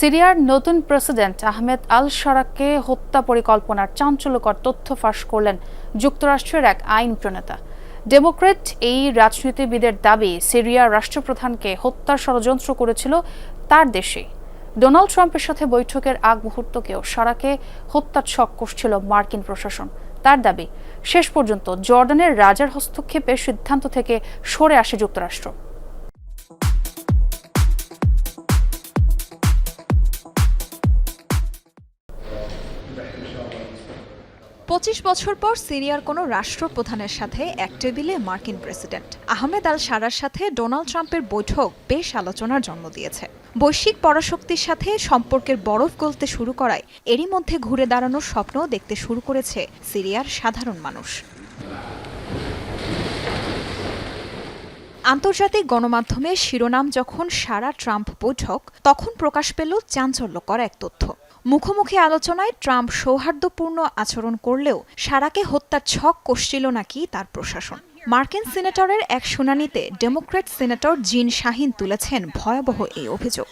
সিরিয়ার নতুন প্রেসিডেন্ট আহমেদ আল সারাককে হত্যা পরিকল্পনার চাঞ্চল্যকর তথ্য ফাঁস করলেন যুক্তরাষ্ট্রের এক আইন প্রণেতা। ডেমোক্রেট এই রাজনীতিবিদের দাবি সিরিয়ার রাষ্ট্রপ্রধানকে হত্যার ষড়যন্ত্র করেছিল তার দেশে ডোনাল্ড ট্রাম্পের সাথে বৈঠকের আগ মুহূর্তকেও সারাকে হত্যার ছক কষছিল মার্কিন প্রশাসন। তার দাবি, শেষ পর্যন্ত জর্ডানের রাজার হস্তক্ষেপের সিদ্ধান্ত থেকে সরে আসে যুক্তরাষ্ট্র। পঁচিশ বছর পর সিরিয়ার কোনো রাষ্ট্রপ্রধানের সাথে এক টেবিলে মার্কিন প্রেসিডেন্ট। আহমেদ আল সারার সাথে ডোনাল্ড ট্রাম্পের বৈঠক বেশ আলোচনার জন্ম দিয়েছে। বৈশ্বিক পরাশক্তির সাথে সম্পর্কের বরফ গলতে শুরু করায় এরই মধ্যে ঘুরে দাঁড়ানোর স্বপ্ন দেখতে শুরু করেছে সিরিয়ার সাধারণ মানুষ। আন্তর্জাতিক গণমাধ্যমে শিরোনাম যখন সারা ট্রাম্প বৈঠক, তখন প্রকাশ পেল চাঞ্চল্যকর এক তথ্য। মুখোমুখি আলোচনায় ট্রাম্প সৌহার্দ্যপূর্ণ আচরণ করলেও সারাকে হত্যার ছক কষছিল নাকি তার প্রশাসন। মার্কিন সিনেটরের এক শুনানিতে ডেমোক্র্যাট সিনেটর জিন শাহিন তুলেছেন ভয়াবহ এই অভিযোগ।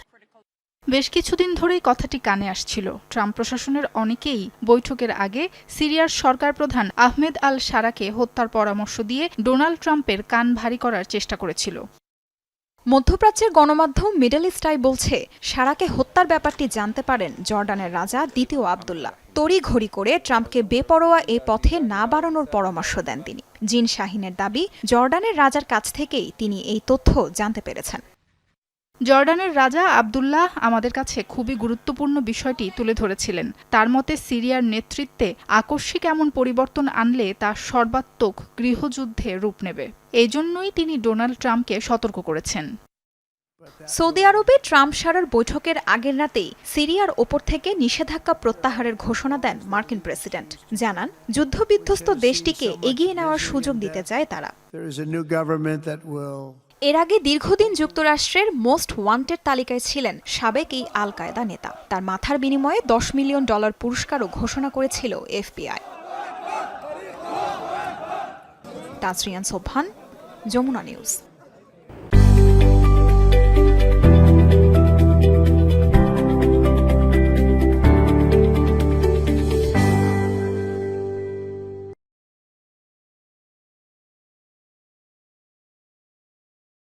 বেশ কিছুদিন ধরেই কথাটি কানে আসছিল। ট্রাম্প প্রশাসনের অনেকেই বৈঠকের আগে সিরিয়ার সরকার প্রধান আহমেদ আল সারাকে হত্যার পরামর্শ দিয়ে ডোনাল্ড ট্রাম্পের কান ভারী করার চেষ্টা করেছিল। মধ্যপ্রাচ্যের গণমাধ্যম মিডল ইস্টাই বলছে, সারাকে হত্যার ব্যাপারটি জানতে পারেন জর্ডানের রাজা দ্বিতীয় আবদুল্লাহ। তড়ি ঘড়ি করে ট্রাম্পকে বেপরোয়া এ পথে না বাড়ানোর পরামর্শ দেন তিনি। জিন শাহিনের দাবি, জর্ডানের রাজার কাছ থেকেই তিনি এই তথ্য জানতে পেরেছেন। জর্ডানের রাজা আবদুল্লাহ আমাদের কাছে খুবই গুরুত্বপূর্ণ বিষয়টি তুলে ধরেছিলেন। তার মতে সিরিয়ার নেতৃত্বে আকস্মিক এমন পরিবর্তন আনলে তা সর্বাত্মক গৃহযুদ্ধে রূপ নেবে। এজন্যই তিনি ডোনাল্ড ট্রাম্পকে সতর্ক করেছেন। সৌদি আরবে ট্রাম্প সারার বৈঠকের আগের রাতেই সিরিয়ার ওপর থেকে নিষেধাজ্ঞা প্রত্যাহারের ঘোষণা দেন মার্কিন প্রেসিডেন্ট। জানান, যুদ্ধবিধ্বস্ত দেশটিকে এগিয়ে নেওয়ার সুযোগ দিতে চায় তারা। এর আগে দীর্ঘদিন যুক্তরাষ্ট্রের মোস্ট ওয়ান্টেড তালিকায় ছিলেন সাবেক এই আল কায়দা নেতা। তার মাথার বিনিময়ে দশ মিলিয়ন ডলার পুরস্কারও ঘোষণা করেছিল এফবিআই। তাজরিয়ান সোভান যমুনা নিউজ।